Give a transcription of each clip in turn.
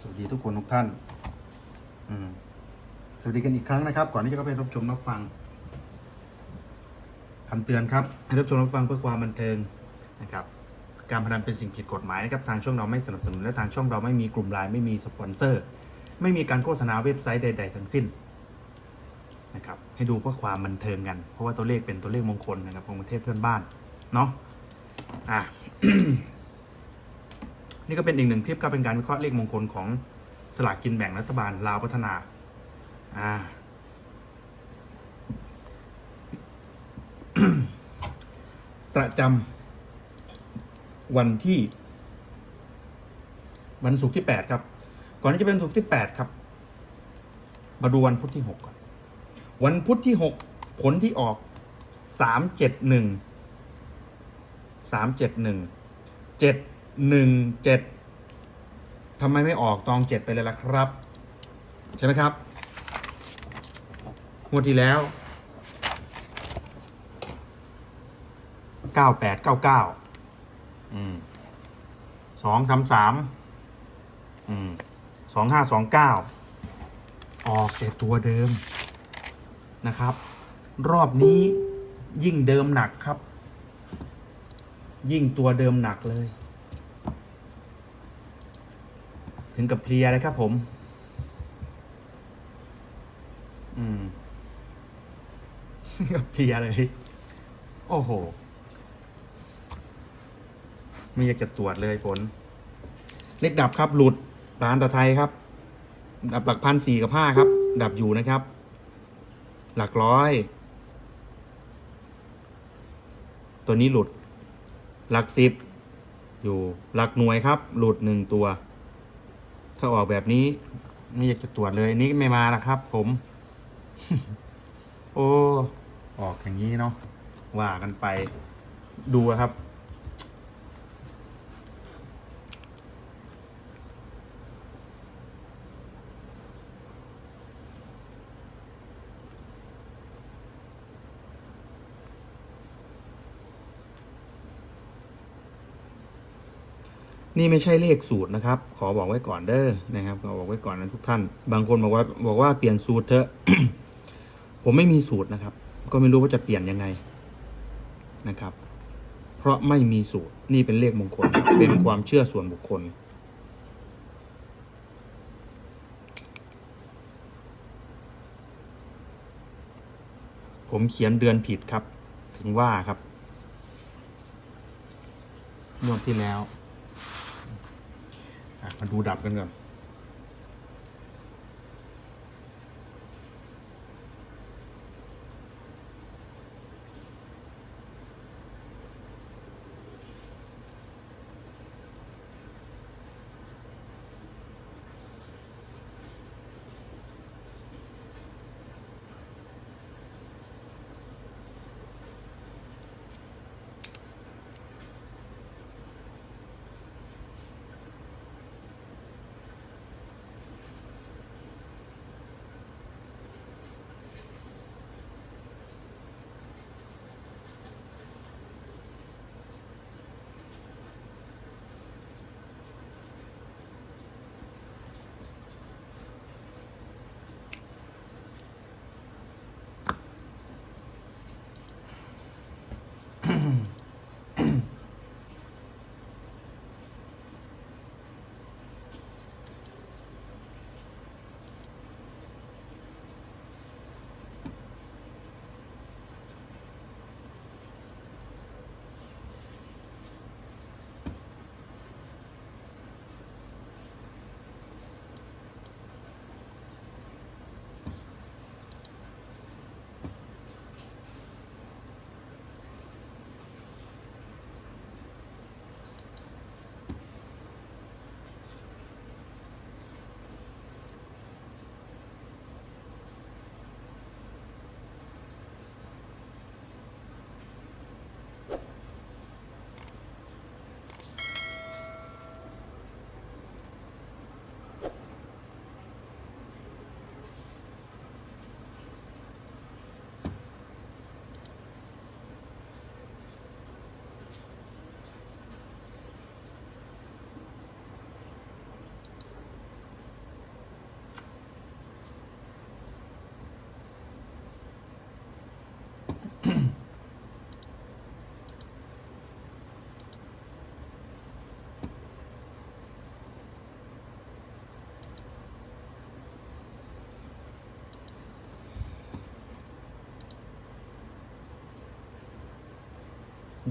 สวัสดีทุกคนทุกท่าน อืมสวัสดีกันอีกครั้งนะครับ ก่อนที่จะเข้าไปรับชมรับฟังคำเตือนครับให้รับชมรับฟังเพื่อความบันเทิงนะครับ การพนันเป็นสิ่งผิดกฎหมายนะครับ ทางช่องเราไม่สนับสนุนและทางช่องเราไม่มีกลุ่มไลน์ไม่มีสปอนเซอร์ ไม่มีการโฆษณาเว็บไซต์ใด ๆ ทั้งสิ้นนะครับ ให้ดูเพื่อความบันเทิงกัน เพราะว่าตัวเลขเป็นตัวเลขมงคลนะครับของประเทศเพื่อนบ้าน เนาะ อะ นี่ก็เป็นอีกหนึ่งคลิปก็เป็นการวิเคราะห์เลขมงคลของสลากกินแบ่งรัฐบาลลาวพัฒนาอ่าประจำวันที่ วันศุกร์ที่ 8 ครับ ก่อนที่จะเป็นศุกร์ที่ 8 ครับ มาดูวันพุธที่ 6 ก่อน วันพุธที่ 6 ผลที่ออก 371 371 717ทำไมไม่ออกตอง7ไปเลยล่ะครับ ใช่ไหมครับงวดที่แล้ว9899อืมสองสามสามอืมสองห้าสองเก้าออกแต่ตัวเดิมนะครับ รอบนี้ยิ่งเดิมหนักครับ ยิ่งตัวเดิมหนักเลย ถึงกับเพลียเลยครับผม อืมกับเพลียเลย โอ้โห ไม่อยากจะตรวจเลยผล เลขดับครับหลุดร้านตะไทยครับ ดับหลักพันสี่กับห้าครับ ดับอยู่นะครับ หลักร้อย ตัวนี้หลุด หลักสิบอยู่หลักหน่วยครับ หลุดหนึ่งตัว ถ้าออกแบบนี้ ไม่อยากจะตรวจเลยนี่ไม่มาละครับ ผม โอ้ ออกอย่างนี้เนาะว่ากันไป ดูครับ นี่ไม่ใช่เลขสูตรนะครับ ขอบอกไว้ก่อนเด้อนะครับขอบอกไว้ก่อนนะทุกท่าน บางคนบอกว่าบอกว่าเปลี่ยนสูตรเถอะ ผมไม่มีสูตรนะครับ ก็ไม่รู้ว่าจะเปลี่ยนยังไงนะครับ เพราะไม่มีสูตร นี่เป็นเลขมงคล เป็นความเชื่อส่วนบุคคล ผมเขียนเดือนผิดครับ ถึงว่าครับงวดที่แล้ว มาดูดับกันก่อน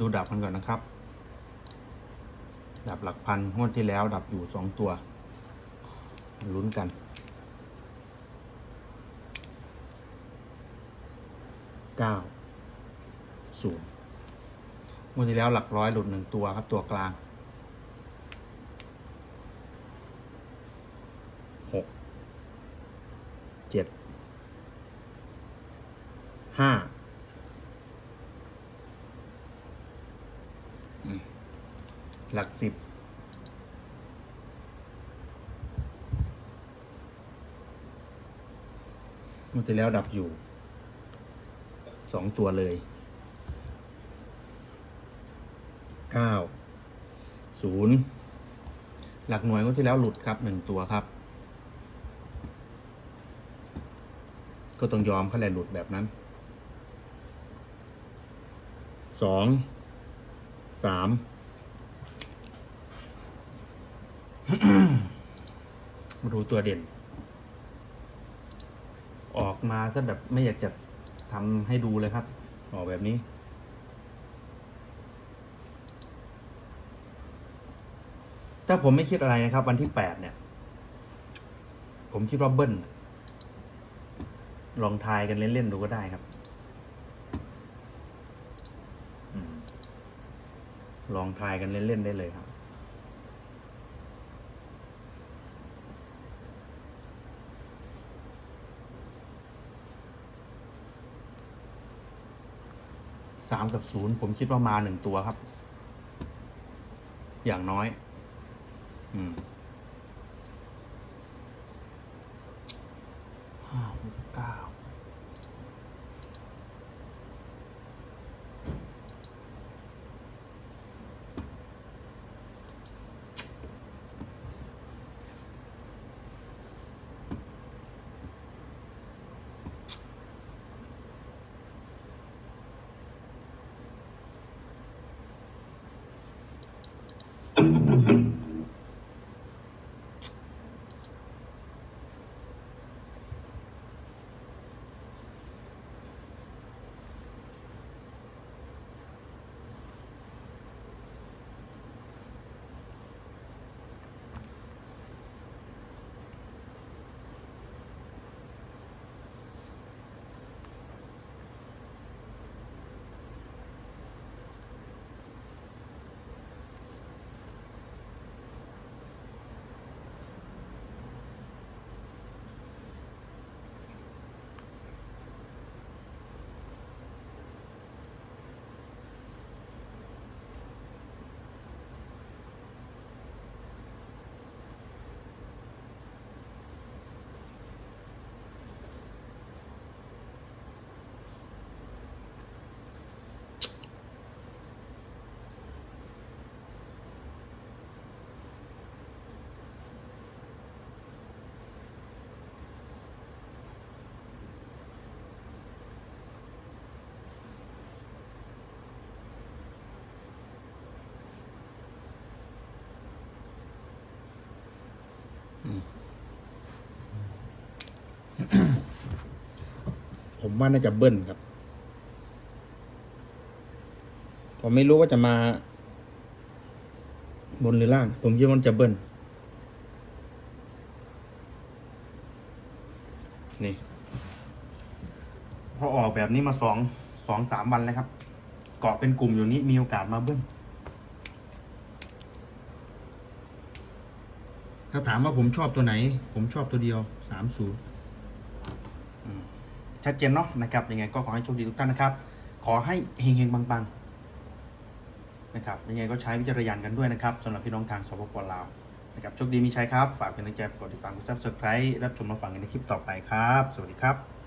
ดูดับมันก่อนนะครับ ดับหลักพันงวดที่แล้วดับอยู่สองตัวลุ้นกันเก้าศูนย์งวดที่แล้วหลักร้อยหลุดหนึ่งตัวครับตัวกลางหกเจ็ดห้าอืม หลักสิบงวดที่แล้วดับอยู่สองตัวเลยเก้าศูนย์หลักหน่วยงวดที่แล้วหลุดครับหนึ่งตัวครับ ก็ต้องยอมเขาแหละหลุดแบบนั้นสองสาม มาดูตัวเด่น ออกมาซะแบบไม่อยากจะทำให้ดูเลยครับ ออกแบบนี้ ถ้าผมไม่คิดอะไรนะครับ วันที่แปดเนี่ย ผมคิดว่าเบิ้ลลองทายกันเล่น ๆ ดูก็ได้ครับลองทายกันเล่น ๆ ได้เลยครับ สามกับศูนย์ผมคิดว่ามาหนึ่งตัวครับ อย่างน้อย อืมห้าหกเก้า ผมว่าน่าจะเบิ้ลครับ ผมไม่รู้ว่าจะมา บนหรือล่าง ผมคิดว่ามันจะเบิ้ลนี่ พอออกแบบนี้มาสองสองสามวันแล้วครับ เกาะเป็นกลุ่มอยู่นี้มีโอกาสมาเบิ้ลถ้าถามว่าผมชอบตัวไหน ผมชอบตัวเดียวสามศูนย์ ชัดเจนเนาะนะครับยังไงก็ขอให้โชคดีทุกท่านนะครับ ขอให้เฮงๆปังๆนะครับยังไงก็ใช้วิจารณญาณกันด้วยนะครับสำหรับพี่น้องทางสปปลาวนะครับโชคดีมีชัยครับ ฝากเป็นกำลังใจกดติดตามกดซับสไครต์รับชมรับฟังกันในคลิปต่อไปครับ สวัสดีครับ